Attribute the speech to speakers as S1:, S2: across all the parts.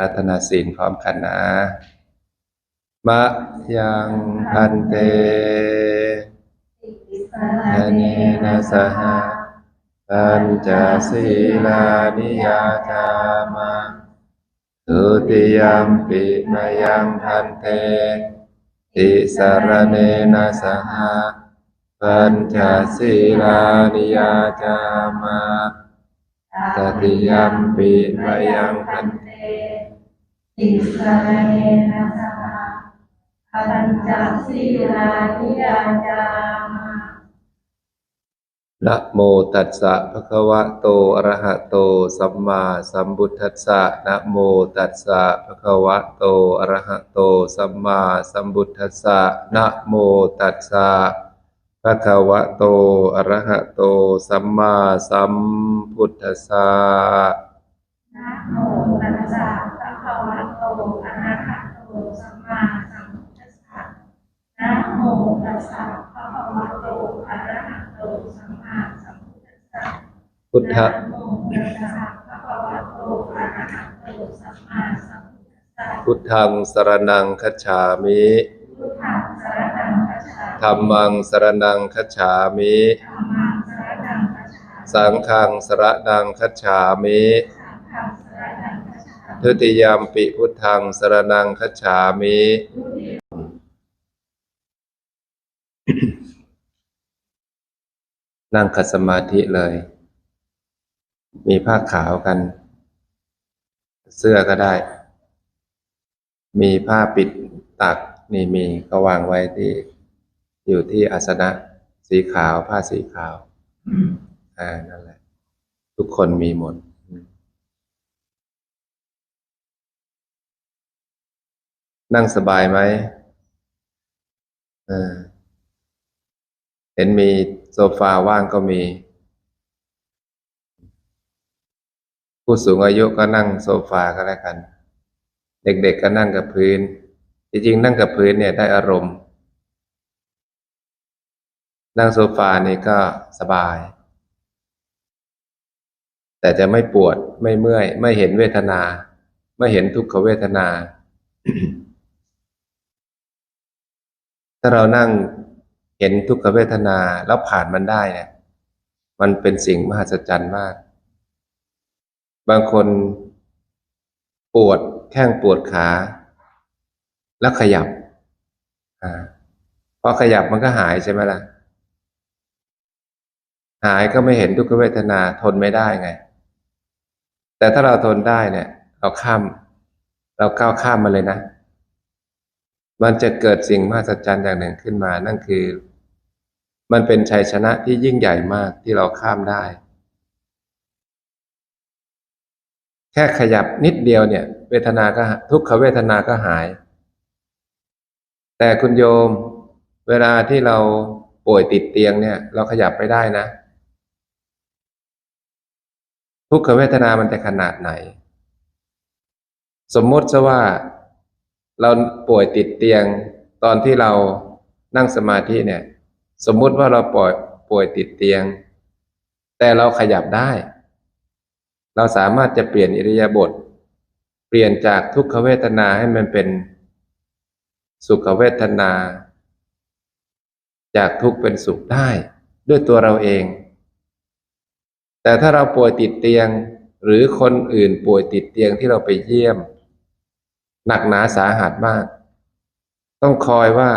S1: รัตนศีลพร้อมกันนะมะยังพันเตยเนนะสหปัญจศีลานิยาจามาทุติยมปิมยังพันเต ติสารเนนะสหปัญจศีลานิยาจามาตติยมปิมยังพัน
S2: เต ติสรเนนะสหปัญจศีลานิยาจามา
S1: นะโมตัสสะภะคะวะโตอะระหะโต สัมมาสัมพุทธัสสะนะโมตัสสะภะคะวะโตอะระหะโต สัมมาสัมพุทธัสสะนะโมตัสสะภะคะวะโตอะระหะโต สัมมาสัมพุทธัสสะ
S2: นะโมตัสสะภะคะวะโตอะระหะโตสัมมาสัมพุทธัสสะนะโมตัสสะภะคะวะโตอะระหะโตสัมมาสัมพุทธัสสะ
S1: พุทธะ
S2: นะโมตัสสะภะคะวะโตอะระหะโตสัมมาสัมพุทธัสสะ
S1: พุทธังสรนังคัจฉามิ
S2: พุทธังสรณังคัจฉามิ
S1: ธัมมังสรนังคัจฉามิ
S2: ธัมมังสรณังคัจฉามิ
S1: สังฆังสรนังคัจฉามิ
S2: สังฆังสรณังคัจฉามิ
S1: ทุติยามปิพุทธังสรนังคัจฉามิ นั่งขัดสมาธิเลย มีผ้าขาวกัน เสื้อก็ได้ มีผ้าปิดตักนี่มีก็วางไว้ที่อยู่ที่อาสนะสีขาวผ้าสีขาวอ่านั่นแหละ ทุกคนมีหมดนั่งสบายไหมออเห็นมีโซฟาว่างก็มี ผู้สูงอายุก็นั่งโซฟาก็แล้วกัน เด็กๆก็นั่งกับพื้น จริงๆ นั่งกับพื้นเนี่ยได้อารมณ์ นั่งโซฟานี่ก็สบาย แต่จะไม่ปวดไม่เมื่อย ไม่เห็นเวทนา ไม่เห็นทุกขเวทนา ถ้าเรานั่ง เห็นทุกขเวทนาแล้วผ่านมันได้เนี่ยมันเป็นสิ่งมหัศจรรย์มาก บางคนปวดแข้งปวดขา แล้วขยับอพอขยับมันก็หายใช่ไหมล่ะ หายก็ไม่เห็นทุกขเวทนาทนไม่ได้ไง แต่ถ้าเราทนได้เนี่ย เราข้าม เราก้าวข้ามมาเลยนะ มันจะเกิดสิ่งมหัศจรรย์อย่างหนึ่งขึ้นมา นั่นคือ มันเป็นชัยชนะที่ยิ่งใหญ่มากที่เราข้ามได้ แค่ขยับนิดเดียวเนี่ย เวทนาก็ทุกขเวทนาก็หาย แต่คุณโยม เวลาที่เราป่วยติดเตียงเนี่ย เราขยับไม่ได้นะ ทุกขเวทนามันจะขนาดไหน สมมติซะว่าเราป่วยติดเตียงตอนที่เรานั่งสมาธิเนี่ย สมมุติว่าเราป่วยป่วยติดเตียง แต่เราขยับได้ เราสามารถจะเปลี่ยนอิริยาบถเปลี่ยนจากทุกขเวทนาให้มันเป็นสุขเวทนา จากทุกเป็นสุขได้ด้วยตัวเราเอง แต่ถ้าเราป่วยติดเตียงหรือคนอื่นป่วยติดเตียงที่เราไปเยี่ยม หนักหนาสาหัสมาก ต้องคอยว่า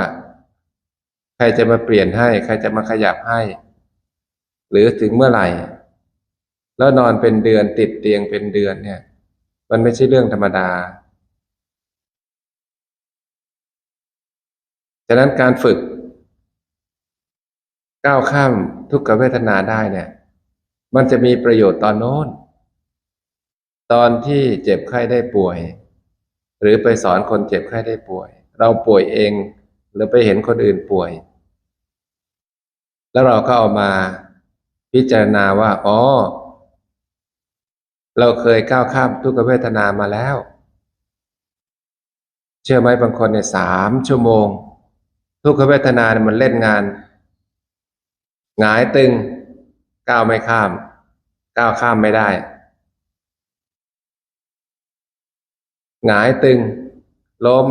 S1: ใครจะมาเปลี่ยนให้ ใครจะมาขยับให้ หรือถึงเมื่อไหร่ แล้วนอนเป็นเดือนติดเตียงเป็นเดือนเนี่ย มันไม่ใช่เรื่องธรรมดาฉะนั้นการฝึก ก้าวข้ามทุกขเวทนาได้เนี่ย มันจะมีประโยชน์ตอนโน้น ตอนที่เจ็บไข้ได้ป่วย หรือไปสอนคนเจ็บไข้ได้ป่วย เราป่วยเอง หรือไปเห็นคนอื่นป่วย แล้วเราก็เอามาพิจารณาว่า อ๋อ เราเคยก้าวข้ามทุกขเวทนามาแล้ว เชื่อไหมบางคนเนี่ยสามชั่วโมง ทุกขเวทนาเนี่ยมันเล่นงานหงายตึง ก้าวไม่ข้าม ก้าวข้ามไม่ได้หงายตึง ล้ม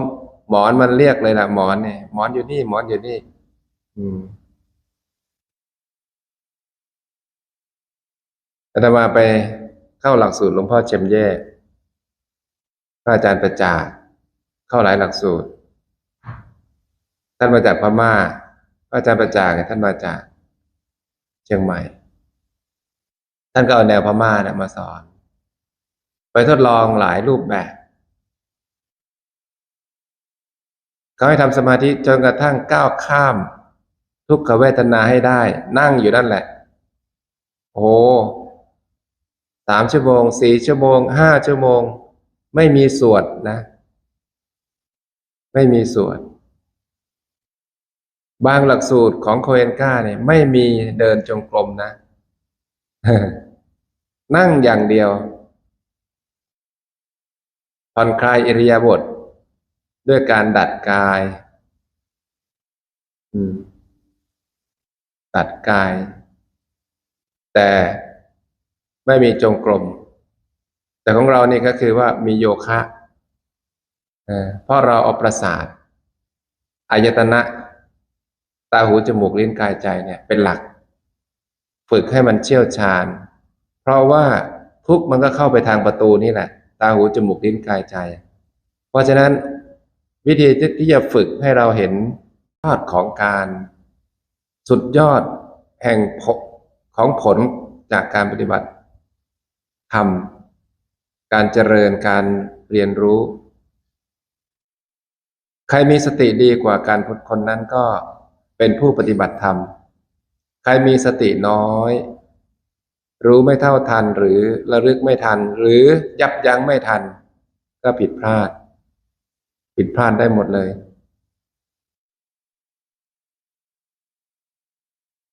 S1: หมอนมันเรียกเลยล่ะ หมอนเนี่ยหมอนอยู่นี่ หมอนอยู่นี่ อืม อาตมาไปเข้าหลักสูตรหลวงพ่อเชมแย่พระอาจารย์ประจาเข้าหลายหลักสูตร ท่านมาจากพม่าพระอาจารย์ประจาเนี่ยท่านมาจากเชียงใหม่ ท่านก็เอาแนวพม่าเนี่ยมาสอน ไปทดลองหลายรูปแบบเขาให้ทำสมาธิจนกระทั่งก้าวข้าม ทุกขเวทนาให้ได้ นั่งอยู่นั่นแหละ โอ้ สามชั่วโมงสี่ชั่วโมงห้าชั่วโมง ไม่มีสวดนะ ไม่มีสวด บางหลักสูตรของโคเอนก้าเนี่ยไม่มีเดินจงกรมนะ นั่งอย่างเดียวผ่อนคลายอิริยาบถด้วยการดัดกายอืมดัดกาย แต่ ไม่มีจงกรม แต่ของเรานี่ก็คือว่ามีโยคะเพราะเราเอาประสาทอายตนะ ตาหูจมูกลิ้นกายใจเนี่ย เป็นหลัก ฝึกให้มันเชี่ยวชาญ เพราะว่าทุกมันก็เข้าไปทางประตูนี่แหละ ตาหูจมูกลิ้นกายใจ เพราะฉะนั้นวิธีที่จะฝึกให้เราเห็นยอดของการ สุดยอดแห่งของผลจากการปฏิบัติ ทำการเจริญการเรียนรู้ ใครมีสติดีกว่าการคนนั้นก็เป็นผู้ปฏิบัติธรรม ใครมีสติน้อย รู้ไม่เท่าทันหรือระลึกไม่ทัน หรือยับยั้งไม่ทัน ก็ผิดพลาด ผิดพลาดได้หมดเลย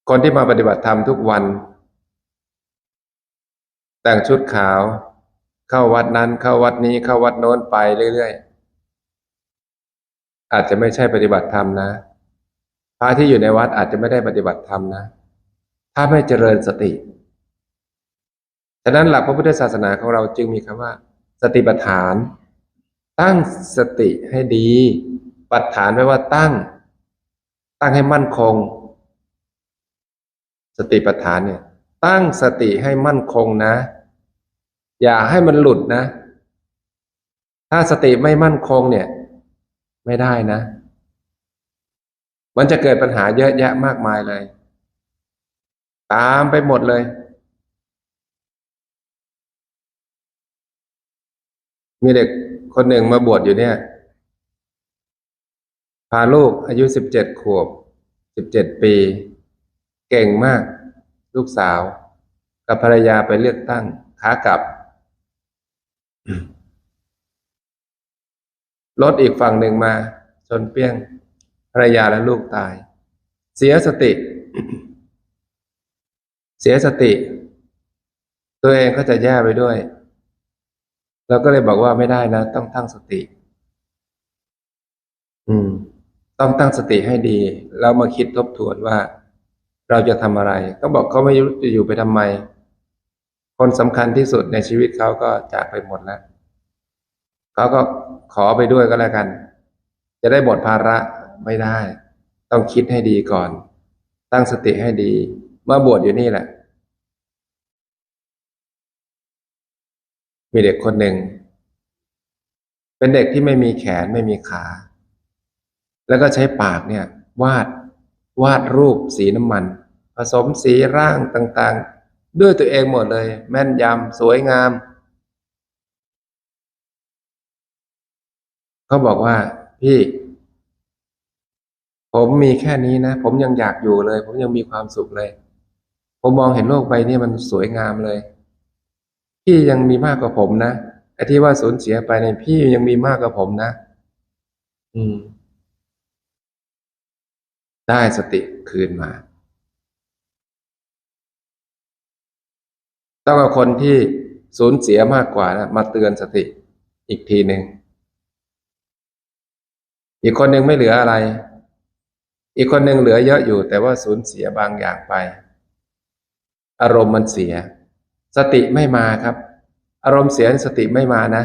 S1: คนที่มาปฏิบัติธรรมทุกวัน แต่งชุดขาว เข้าวัดนั้นเข้าวัดนี้เข้าวัดโน้นไปเรื่อยๆ อาจจะไม่ใช่ปฏิบัติธรรมนะ พระที่อยู่ในวัดอาจจะไม่ได้ปฏิบัติธรรมนะ ถ้าไม่เจริญสติ ฉะนั้นหลักพระพุทธศาสนาของเราจึงมีคำว่า สติปัฏฐาน ตั้งสติให้ดี ปัฏฐานแปลว่าตั้ง ตั้งให้มั่นคง สติปัฏฐานเนี่ย ตั้งสติให้มั่นคงนะ อย่าให้มันหลุดนะ ถ้าสติไม่มั่นคงเนี่ย ไม่ได้นะ มันจะเกิดปัญหาเยอะแยะมากมายเลย ตามไปหมดเลย มีเด็กคนหนึ่งมาบวชอยู่เนี่ย พาลูกอายุสิบเจ็ดขวบสิบเจ็ดปี เก่งมาก ลูกสาว กับภรรยาไปเลือกตั้งขากลับ รถอีกฝั่งหนึ่งมาชนเปี้ยงภรรยาและลูกตาย เสียสติ เสียสติ ตัวเองก็จะแย่ไปด้วย เราก็เลยบอกว่าไม่ได้นะ ต้องตั้งสติ อืม ต้องตั้งสติให้ดี แล้วมาคิดทบทวนว่า เราจะทำอะไร ก็บอกเขาไม่รู้จะอยู่ไปทำไม คนสำคัญที่สุดในชีวิตเขาก็จากไปหมดแล้วเขาก็ขอไปด้วยก็แล้วกัน จะได้หมดภาระไม่ได้ ต้องคิดให้ดีก่อน ตั้งสติให้ดีเมื่อบวชอยู่นี่แหละ มีเด็กคนหนึ่ง เป็นเด็กที่ไม่มีแขนไม่มีขา แล้วก็ใช้ปากเนี่ย วาด วาดรูปสีน้ำมัน ผสมสีร่างต่างๆ ด้วยตัวเองหมดเลย แม่นยำสวยงาม เขาบอกว่า พี่ ผมมีแค่นี้นะ ผมยังอยากอยู่เลย ผมยังมีความสุขเลย ผมมองเห็นโลกใบนี้มันสวยงามเลย พี่ยังมีมากกว่าผมนะไอ้ที่ว่าสูญเสียไปในยพี่ยังมีมากกว่าผมนะ อืม ได้สติคืนมาต้องเอาคนที่สูญเสียมากกว่านะมาเตือนสติอีกทีหนึ่ง อีกคนหนึ่งไม่เหลืออะไร อีกคนหนึ่งเหลือเยอะอยู่ แต่ว่าสูญเสียบางอย่างไป อารมณ์มันเสีย สติไม่มาครับ อารมณ์เสียสติไม่มานะ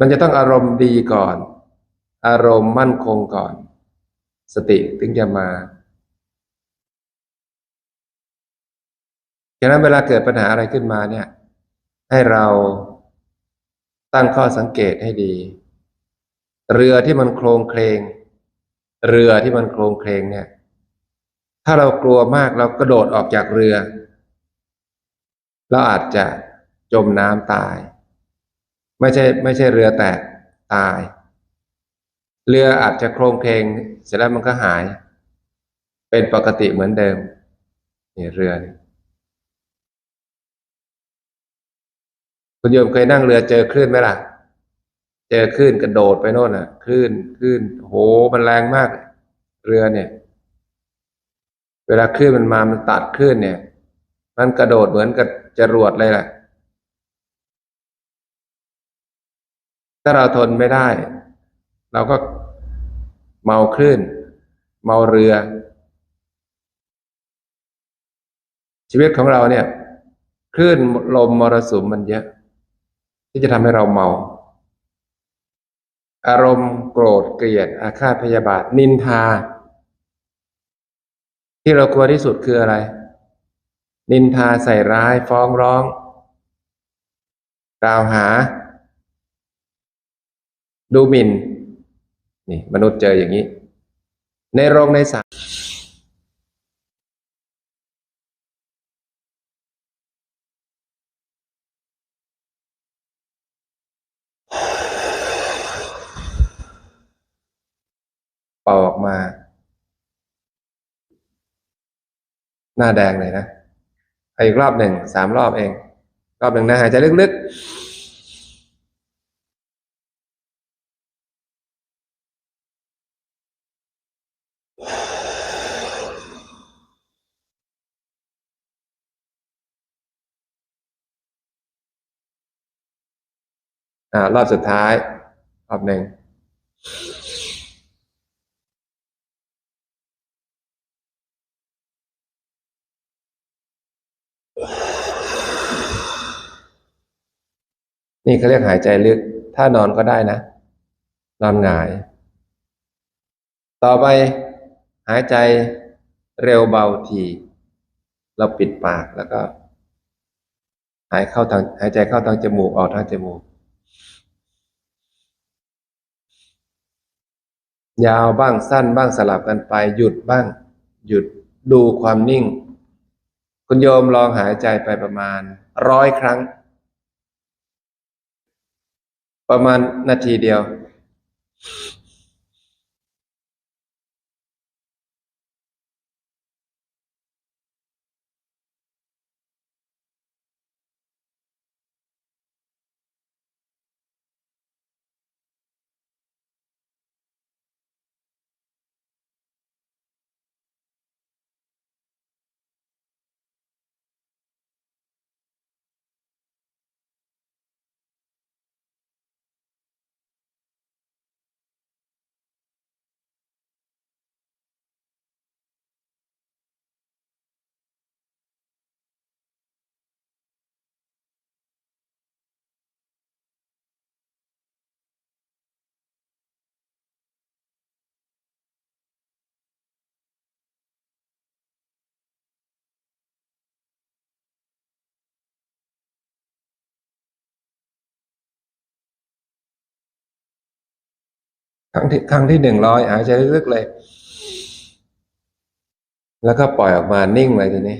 S1: มันจะต้องอารมณ์ดีก่อน อารมณ์มั่นคงก่อน สติถึงจะมาฉะนั้นเวลาเกิดปัญหาอะไรขึ้นมาเนี่ย ให้เราตั้งข้อสังเกตให้ดี เรือที่มันโครงเคลงเรือที่มันโครงเคลงเนี่ย ถ้าเรากลัวมากเรากระโดดออกจากเรือ เราอาจจะจมน้ำตาย ไม่ใช่ไม่ใช่เรือแตกตาย เรืออาจจะโครงเคลงเสร็จแล้วมันก็หาย เป็นปกติเหมือนเดิมนี่เรือนี่คุณโยมเคยนั่งเรือเจอคลื่นไหมล่ะ เจอคลื่นกระโดดไปโน่นอะคลื่นคลื่นโหมันแรงมาก เรือเนี่ย เวลาคลื่นมันมามันตัดคลื่นเนี่ย มันกระโดดเหมือนกับจรวดเลยแหละถ้าเราทนไม่ได้ เราก็เมาคลื่น เมาเรือ ชีวิตของเราเนี่ยคลื่นลมมรสุมมันเยอะ ที่จะทำให้เราเมา อารมณ์โกรธเกลียด อาฆาตพยาบาท นินทา ที่เรากลัวที่สุดคืออะไร นินทาใส่ร้ายฟ้องร้อง กล่าวหา ดูหมิ่น นี่มนุษย์เจออย่างนี้ ในโรงในศาลเป่าออกมา หน้าแดงเลยนะอีกรอบหนึ่งสามรอบเอง รอบหนึ่งนะหายใจลึกๆ อ่ารอบสุดท้ายรอบหนึ่งนี่เขาเรียกหายใจลึก ถ้านอนก็ได้นะ นอนหงาย ต่อไปหายใจเร็วเบาที เราปิดปากแล้วก็ หายเข้าทางหายใจเข้าทางจมูกออกทางจมูก ยาวบ้างสั้นบ้างสลับกันไป หยุดบ้าง หยุดดูความนิ่ง คุณโยมลองหายใจไปประมาณร้อยครั้ง ประมาณนาทีเดียว ครั้งที่ครั้งที่หนึ่งร้อยหายใจลึกๆเลย แล้วก็ปล่อยออกมานิ่งเลยทีนี้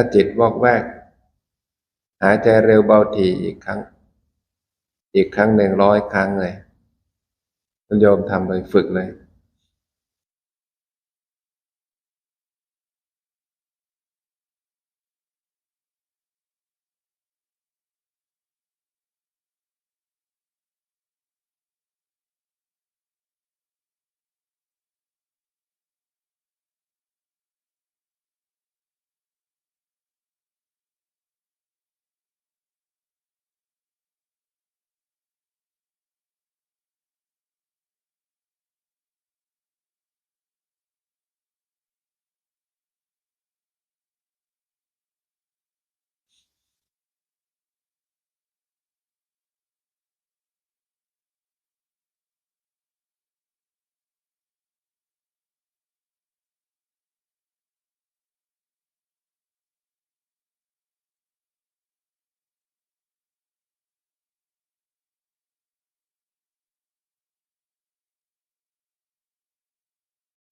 S1: ถ้าจิตวอกแวก หายใจเร็วเบาทีอีกครั้ง อีกครั้งหนึ่งร้อยครั้งเลยโยมทำเลยฝึกเลย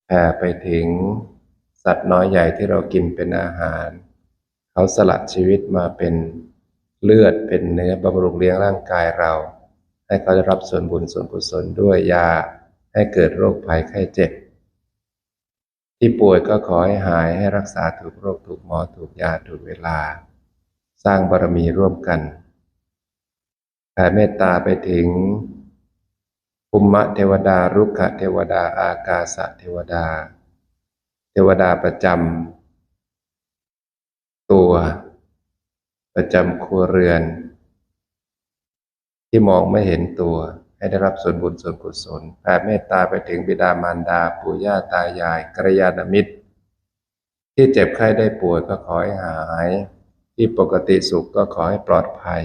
S1: แผ่ไปถึงสัตว์น้อยใหญ่ที่เรากินเป็นอาหาร เขาสละชีวิตมาเป็นเลือดเป็นเนื้อบำรุงเลี้ยงร่างกายเรา ให้เขาได้รับส่วนบุญส่วนกุศลด้วยยาให้เกิดโรคภัยไข้เจ็บ ที่ป่วยก็ขอให้หายให้รักษาถูกโรคถูกหมอถูกยาถูกเวลา สร้างบารมีร่วมกันแผ่เมตตาไปถึง ภูมิเทวดารุกขเทวดา อากาสะเทวดา เทวดาประจำตัว ประจำครัวเรือน ที่มองไม่เห็นตัว ให้ได้รับส่วนบุญส่วนกุศลแผ่เมตตาไปถึงบิดามารดา ปู่ย่าตายายกัลยาณมิตร ที่เจ็บไข้ได้ป่วยก็ขอให้หาย ที่ปกติสุขก็ขอให้ปลอดภัย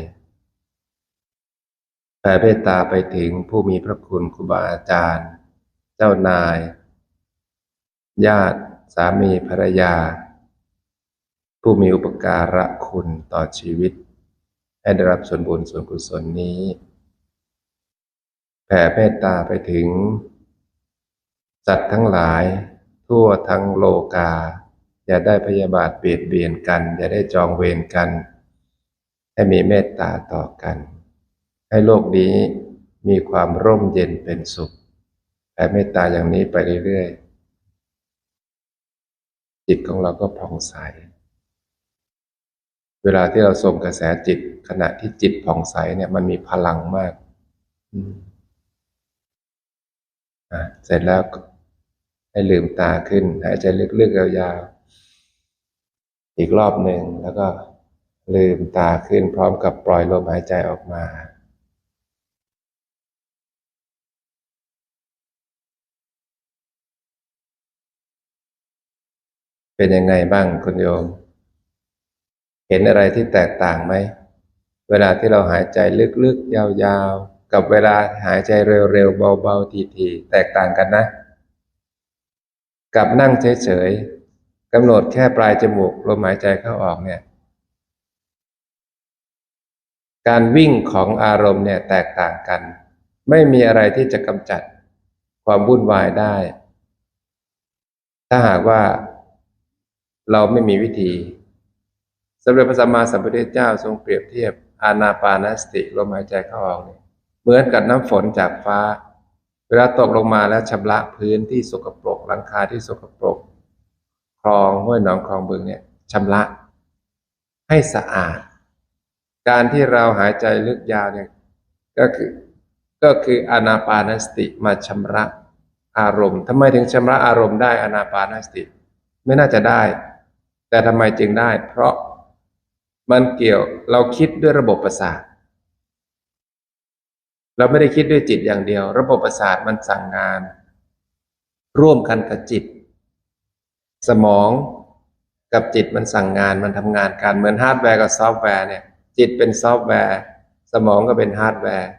S1: แผ่เมตตาไปถึงผู้มีพระคุณครูบาอาจารย์ เจ้านาย ญาติสามีภรรยา ผู้มีอุปการะคุณต่อชีวิต ให้ได้รับส่วนบุญส่วนกุศลนี้ แผ่เมตตาไปถึง สัตว์ทั้งหลาย ทั่วทั้งโลกา อย่าได้พยาบาทเบียดเบียนกัน อย่าได้จองเวรกัน ให้มีเมตตาต่อกัน ให้โลกนี้มีความร่มเย็นเป็นสุขแผ่เมตตาอย่างนี้ไปเรื่อยๆ จิตของเราก็ผ่องใส เวลาที่เราส่งกระแสจิตขณะที่จิตผ่องใสเนี่ยมันมีพลังมากอืมอะเสร็จแล้วให้ลืมตาขึ้นหายใจลึกๆยาวๆอีกรอบหนึ่งแล้วก็ลืมตาขึ้นพร้อมกับปล่อยลมหายใจออกมา เป็นยังไงบ้างคุณโยม เห็นอะไรที่แตกต่างไหม เวลาที่เราหายใจลึกๆ ยาวๆ กับเวลาหายใจเร็วๆ เบาๆ ทีๆ แตกต่างกันนะ กับนั่งเฉยๆกำหนดแค่ปลายจมูกลมหายใจเข้าออกเนี่ย การวิ่งของอารมณ์เนี่ยแตกต่างกัน ไม่มีอะไรที่จะกำจัดความวุ่นวายได้ ถ้าหากว่า เราไม่มีวิธีสมเด็จพระสัมมาสัมพุทธเจ้าทรงเปรียบเทียบอานาปานสติลมหายใจเข้าออกเนี่ยเหมือนกับน้ำฝนจากฟ้า เวลาตกลงมาแล้วชำระพื้นที่สกปรกหลังคาที่สกปรกคลองห้วยหนองคลองบึงเนี่ยชำระให้สะอาด การที่เราหายใจลึกยาวเนี่ยก็คือก็คืออานาปานสติมาชำระอารมณ์ทำไมถึงชำระอารมณ์ได้อานาปานสติ ไม่น่าจะได้ แต่ทำไมจึงได้ เพราะมันเกี่ยวเราคิดด้วยระบบประสาท เราไม่ได้คิดด้วยจิตอย่างเดียว ระบบประสาทมันสั่งงาน ร่วมกันกับจิต สมองกับจิตมันสั่งงานมันทำงานกันเหมือนฮาร์ดแวร์กับซอฟต์แวร์เนี่ยจิตเป็นซอฟต์แวร์ สมองก็เป็นฮาร์ดแวร์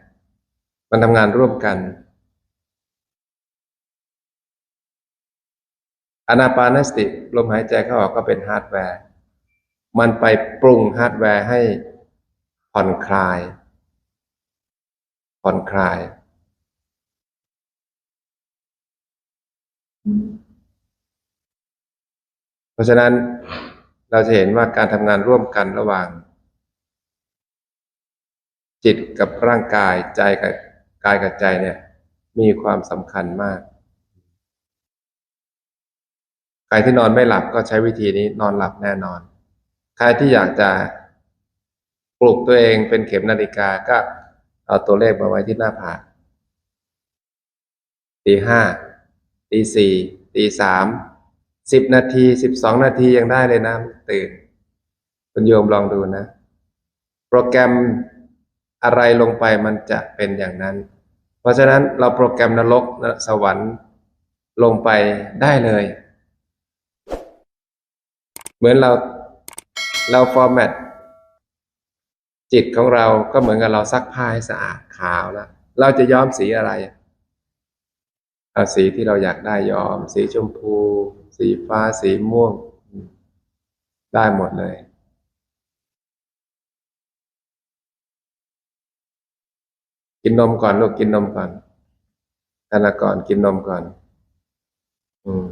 S1: มันทำงานร่วมกัน อนาปานสติลมหายใจเข้าออกก็เป็นฮาร์ดแวร์ มันไปปรุงฮาร์ดแวร์ให้ผ่อนคลาย ผ่อนคลาย เพราะฉะนั้นเราจะเห็นว่าการทำงานร่วมกันระหว่าง จิตกับร่างกายใจกับกายกับใจเนี่ย มีความสำคัญมาก ใค รที่นอนไม่หลับก็ใช้วิธีนี้นอนหลับแน่นอน ใครที่อยากจะปลุกตัวเองเป็นเข็มนาฬิกาก็เอาตัวเลขมาไว้ที่หน้าผากตีห้าตีสี่ตีสามสิบนาทีสิบสองนาทียังได้เลยนะตื่น คุณโยมลองดูนะ โปรแกรมอะไรลงไปมันจะเป็นอย่างนั้น เพราะฉะนั้นเราโปรแกรมนรกสวรรค์ลงไปได้เลย เหมือนเราเราฟอร์แมตจิตของเราก็เหมือนกับเราซักผ้าให้สะอาดขาวแล้วเราจะย้อมสีอะไรเอาสีที่เราอยากได้ย้อม สีชมพู สีฟ้าสีม่วง ได้หมดเลยกินนมก่อนลูกกินนมก่อนธนากรกินนมก่อน อืม